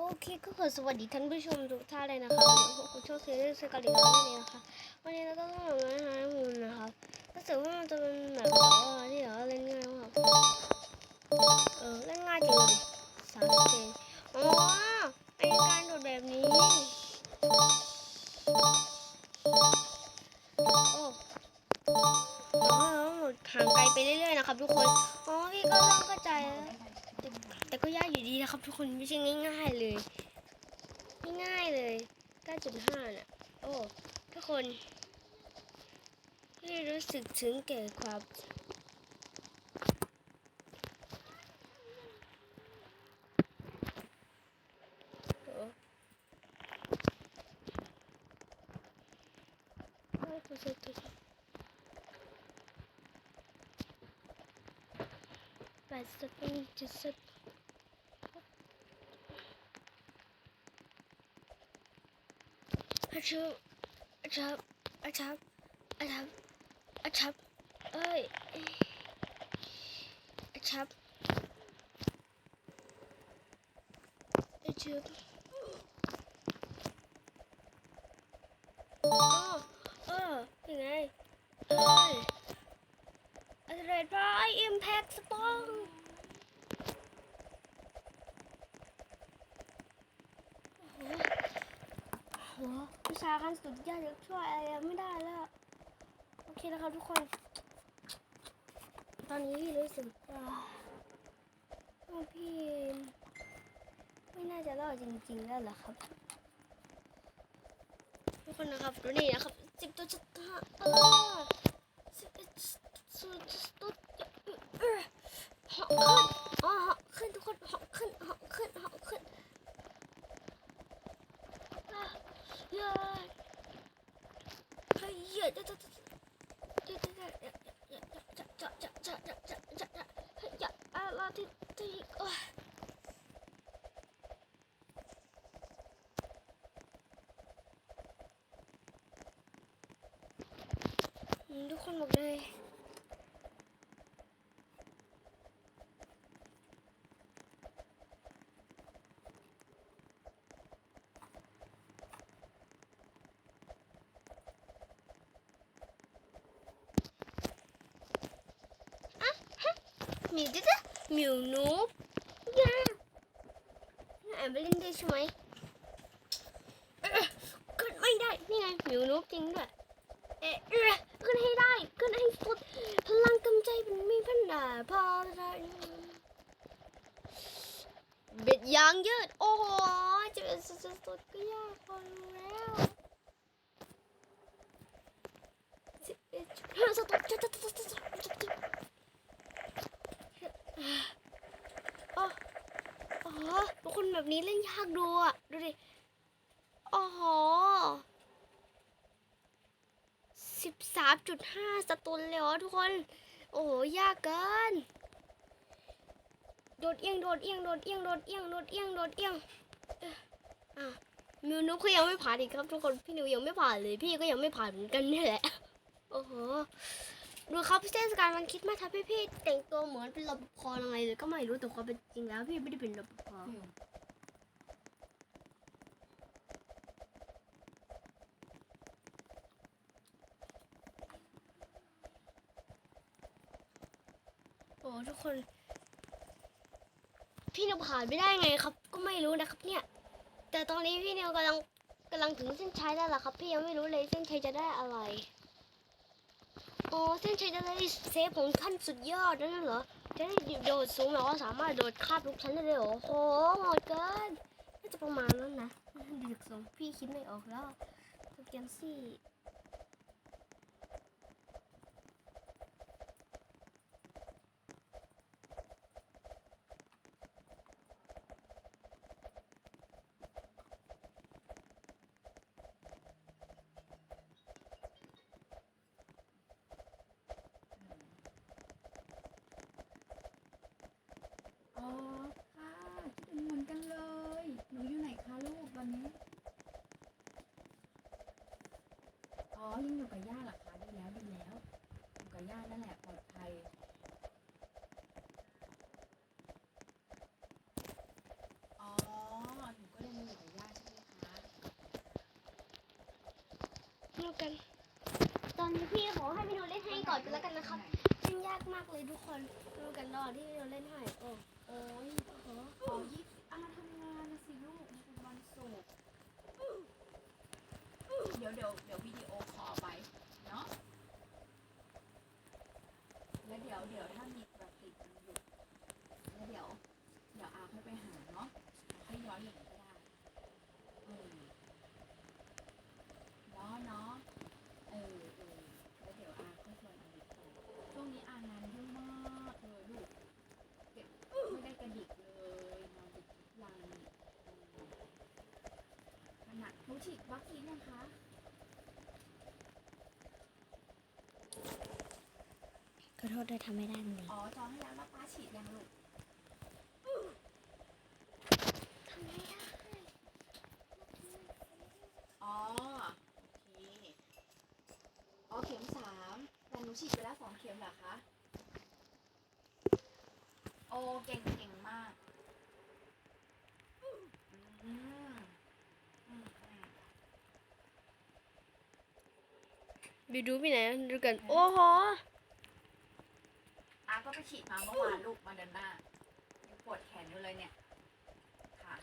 โอเคก็ขอสวัสดีท่านผู้ชมทุกท่านเลยนะคะวันนี้พวกคุณโชคซีรีส์สกาลินั่นเองนะคะวันนี้เราก็ต้องมาหาหุ่นนะครับรู้สึกว่ามันจะเป็นแบบว่าที่เราเล่นง่ายมากเออเล่นง่ายจริงสามเซนอ๋อไอการโดดแบบนี้โอ้อ๋อหดห่างไกลไปเรื่อยๆนะครับทุกคนอ๋อพี่ก็เริ่มเข้าใจแล้ว แต่ก็ยากอยู่ดีนะครับ ทุกคนไม่ใช่ง่าย ๆเลย ง่ายเลย 9.5น่ะ โอ้ทุกคนไม่รู้สึกถึงแก่ความโอ้โอ้ตัวสุดตัวสุดแปดสิบจุดสิบอา Açım. Açam. Açam. Açam. Açam. Ay. Açam. Açıyorum. การสุดยอดจะช่วยอะไรไม่ได้แล้ว โอเคนะครับทุกคน ตอนนี้พี่รู้สึกว่าพี่ไม่น่าจะรอดจริงๆแล้วเหรอครับ ทุกคนนะครับดูนี่นะครับสิบตัวจุดห้าสิบเอ็ดสุดสุด ой ой ой ой ой ой หมิวจะจะมิวนูบย่าแอบไปเล่นได้ใช่ไหมขึ้นไม่ได้ นี่ไงมิวนูบจริงด้วยเอ๊ะเอ๊ะขึ้นให้ได้ ขึ้นให้สุด พลังกำใจมันมีพันดาพอได้เบ็ดยางยืด โอ้โห จะเป็นสุดๆก็ยากพอแล้วสิบเอ็ดจุดห้าสต็อปจะจะจะจะจะจะอ๋ออ๋อทุกคน แบบนี้เล่นยากดูอะ ดูดิอ๋อสิบสามจุดห้าสตุนเลยเหรอทุกคน โอ้โห ยากเกิน โดดเอียง โดดเอียง โดดเอียง โดดเอียง โดดเอียง โดดเอียงอะมิวนุกก็ยังไม่ผ่านอีกครับทุกคน พี่นิวยังไม่ผ่านเลย พี่ก็ยังไม่ผ่านเหมือนกันนี่แหละ โอ้โหดูครับเทศกาลวันคิดมาสครับพี่พี่แต่งตัวเหมือนเป็นรปภยังไงเลยก็ไม่รู้แต่ความเป็นจริงแล้วพี่ไม่ได้เป็นรปภ ทุกคน พี่นิวผ่านไม่ได้ไงครับ ก็ไม่รู้นะครับ เนี่ย แต่ตอนนี้พี่นิวกำลังกำลังถึงเส้นชัยแล้วล่ะครับ พี่ยังไม่รู้เลยเส้นชัยจะได้อะไรอ๋อเส้นชัยจะได้เซฟของขั้นสุดยอดนั่นเหรอจะได้โดดสูงแบบว่าสามารถโดดข้ามทุกชั้นได้เลยเหรอโอ้โหโหดเกินน่าจะประมาณนั้นนะดึกสมพี่คิดไม่ออกแล้วโปรแกมซี่ อลิงอยู่กับย่าหลักฐานดีแล้วดีแล้วอยู่กับย่านั่นแหละปลอดภัยอ๋อหนูก็เลยมายกย่าใช่ไหมคะเรากัน ตอนนี้พี่ขอให้พี่โดเล่นให้ก่อนกัแล้วกันนะครับซึ่งยากมากเลยทุกคนดูกันรอที่พี่โดเล่นให้โอ้โอ้ยโอ้โหยิบเอามาทำงานนะสิลูกมันวันศุกร์เดี๋ยวเดี๋ยวเดี๋ยววิน ฉีดวัคซีนยังคะขอโทษด้วยทำไม่ได้เลยอ๋อจองให้แล้วแล้วป้าฉีดยังลูกทำไม่ได้ อ๋อ โอเค อ๋อ เข็มสามแต่หนูฉีดไปแล้วสองเข็มเหรอคะ โอ้ เก่งเก่งมาก อืมอืมอืม ไปดูพี่ไหนดูกัน โอ้โหอาก็ไปฉีดมาเมื่อวานลูกมาเดินหน้ายังปวดแขนอยู่เลยเนี่ยค่ะ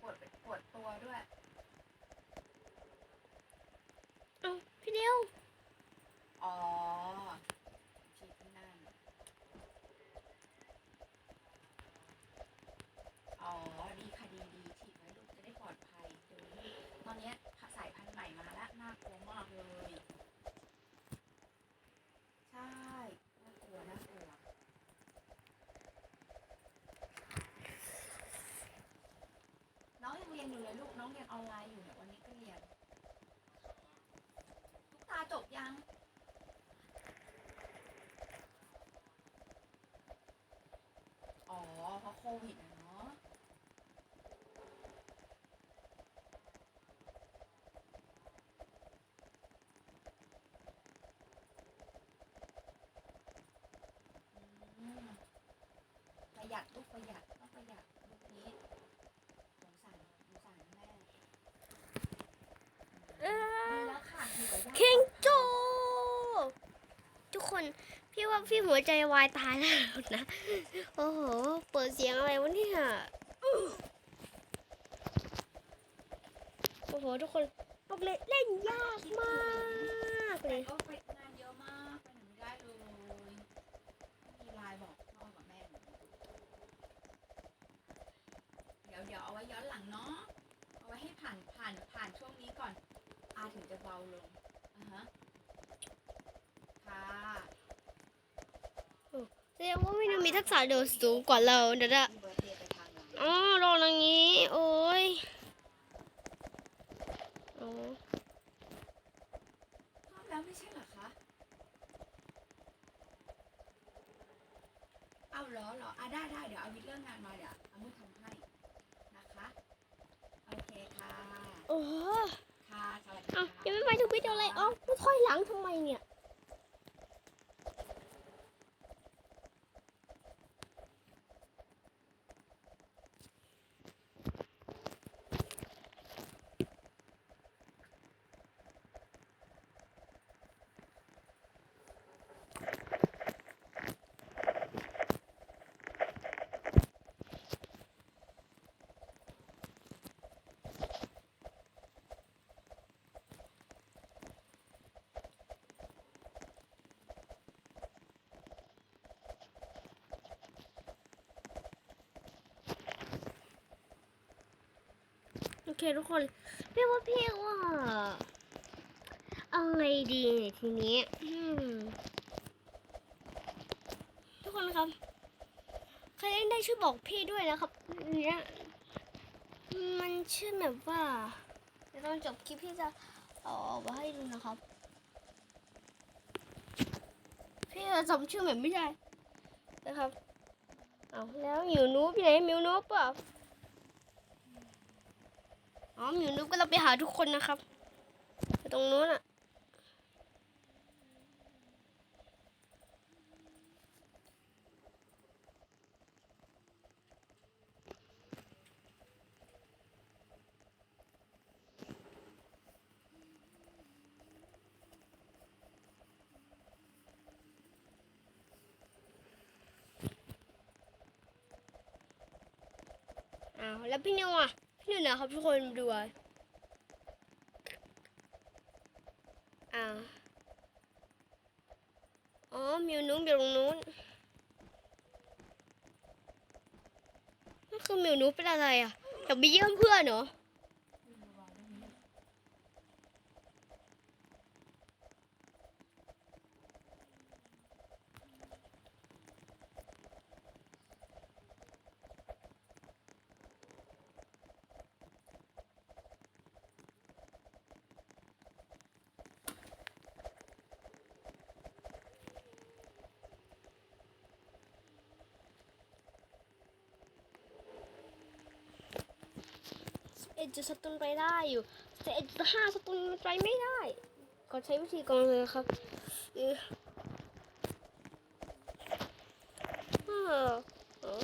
ปวดปวดตัวด้วยเอ้าพี่เดียวอ๋อ ฉีดที่นั่น อ๋อ ดีค่ะดีดีฉีดไว้ลูกจะได้ปลอดภัยเดี๋ยวนี้ตอนเนี้ยสายพันธุ์ใหม่มาแล้ว น่ากลัวมากเลย ใช่ น่ากลัว น่ากลัว น้องยังเรียนอยู่ เรียนออนไลน์อยู่เนี่ยวันนี้ก็เรียนทุกตาจบยังอ๋อเพราะโควิดอะเนาะประหยัดลูกประหยัดต้องประหยัดลูกนี้สงสารสงสารแม่ เอ ดี อ แล้วค่ะ อยู่กับย่าคิงโจ ทุกคนพี่ว่าพี่หัวใจวายตายแล้วนะ โอ้โห เปิดเสียงอะไรวะเนี่ยโอ้โห ทุกคนบอกเลยเล่นยากมากเลแต่ยก็ไปงานเยอะมากไปไหนไม่ได้เลยมีไลน์บอกพ่อกับแม่เดี๋ยวเดี๋ยวเอาไว้ย้อนหลังเนาะเอาไว้ให้ผ่านผ่านผ่านช่วงนี้ก่อนอาถึงจะเบาลงอ่าฮะค่ะ แส ดงว่าพี่นุมีทักษะเดินสูงกว่าเราเดี๋ยวจะมีเบอร์เดย์ไปทางไหนอ๋อรออย่างนี้ โอ้ยอ๋อพร้อมแล้วไม่ใช่เหรอคะเอาเหรอเหรออะได้ได้เดี๋ยวเอาวิทย์เรื่องงานมาเดี๋ยวเอามือทำให้นะคะ โอเคค่ะ โอ้โหค่ะสวัสดีเอ้าค่ะยังไม่ไปถึงวิดีโอเลยเอ้าไม่ค่อยหลังทำไมเนี่ย เคทุกคนพี่ว่าพี่ว่าอาไงดีเนี่ยทีนี้ทุกคนครับ ใครเล่นได้ช่วยบอกพี่ด้วยนะครับเนี่ยมันชื่อแบบว่าเดี๋ยวตอนจบคลิปพี่จะเอาออกมาให้ดูนะครับ พี่จะจำชื่อแบบไม่ได้นะครับเอาแล้วมิวนูบอยู่ไหนมิวนูบเปล่า อ๋อหมิวนุ๊กก็เราไปหาทุกคนนะครับตรงนู้นอะอ้าวแล้วพี่นิวอะ นี่นะครับทุกคนดูอะอ้าวอ๋อมิวนุ้งอยู่ตรงนู้นนั่นคือมิวนุ้งเป็นอะไรอะอยากไปเยี่ยมเพื่อนเหรอ จะสตุนไปได้อยู่แต่เอ็ดจะห้าสตุนมันไปไม่ได้ ก็ใช้วิธีกองเลยครับออเออเออ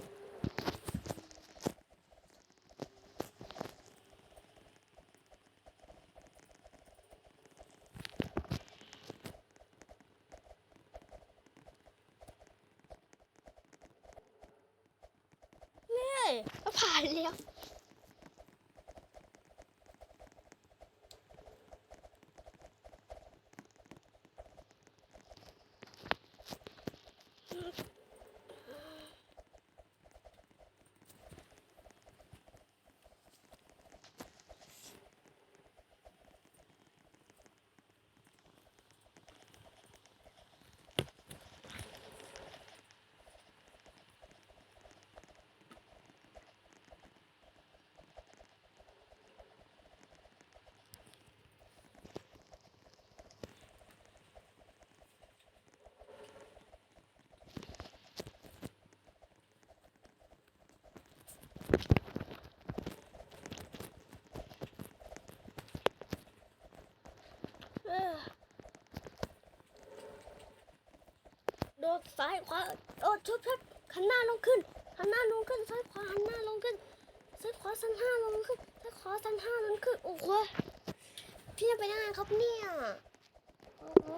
นี่ก็ผ่านแล้ว เออ โดดซ้ายขวาโดดชุบชุบหันหน้าลงขึ้นหันหน้าลงขึ้นซ้ายขวาหันหน้าลงขึ้นซ้ายขวาสันห้าลงขึ้นซ้ายขวาสันห้าลงขึ้นโอ้โหพี่จะไปได้ไงครับเนี่ยโอ้โห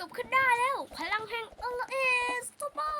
เกือบขึ้นได้แล้วพลังแห่งเอลเอสทูบอ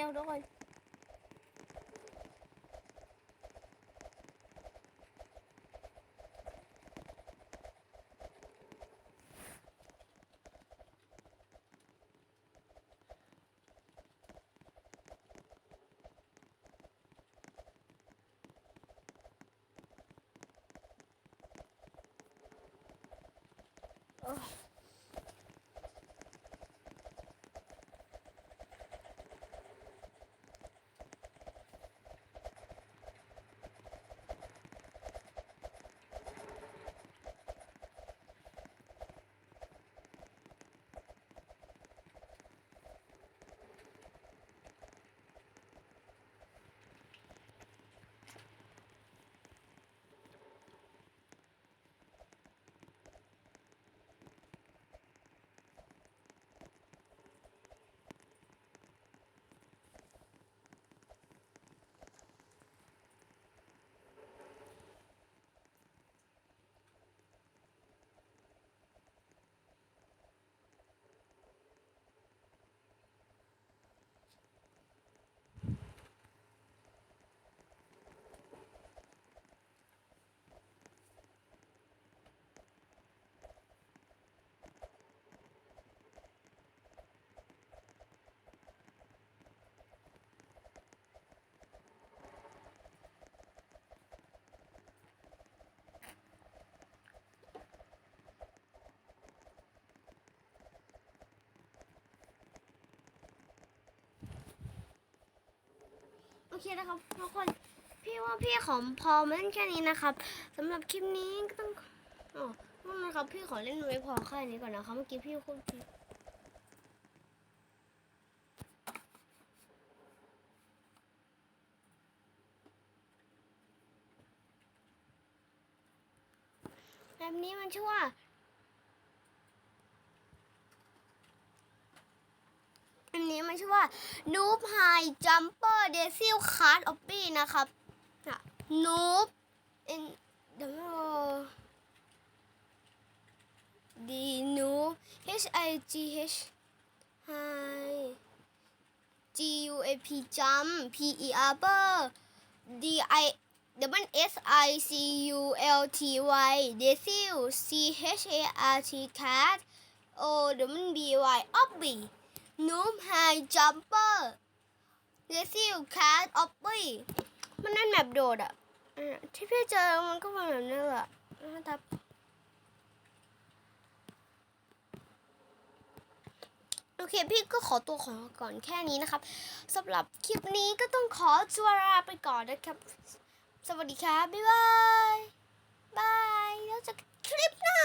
เอาทุกคนโอ เคนะครับทุกคนพี่ว่าพี่ขอพอมาเล่นแค่นี้นะครับสำหรับคลิปนี้ก็ต้องอ๋อนั่นนะครับพี่ขอเล่นไว้พอแค่นี้ก่อนนะครับเมื่อกี้พี่พูดผิดแบบนี้มันชื่อว่า อันนี้มันชื่อว่า Noob High Jumper d e c i l Card o p p y นะครับน่ะ Noob N W D Noob H I G H High G U A P Jump P E R B D I W S I C U L T Y Decil C H A R T Cat O W B Y Obby นูมไฮจัมเปอร์เรซิลแคทออปปี้มันนั่นแบบโดดอะที่พี่เจอมันก็เป็นแบบนี้แหละนะครับโอเคพี่ก็ขอตัวขอก่อนแค่นี้นะครับสำหรับคลิปนี้ก็ต้องขอตัวลาไปก่อนนะครับ สวัสดีครับ บ๊ายบายบายแล้วเจอกันคลิปหน้า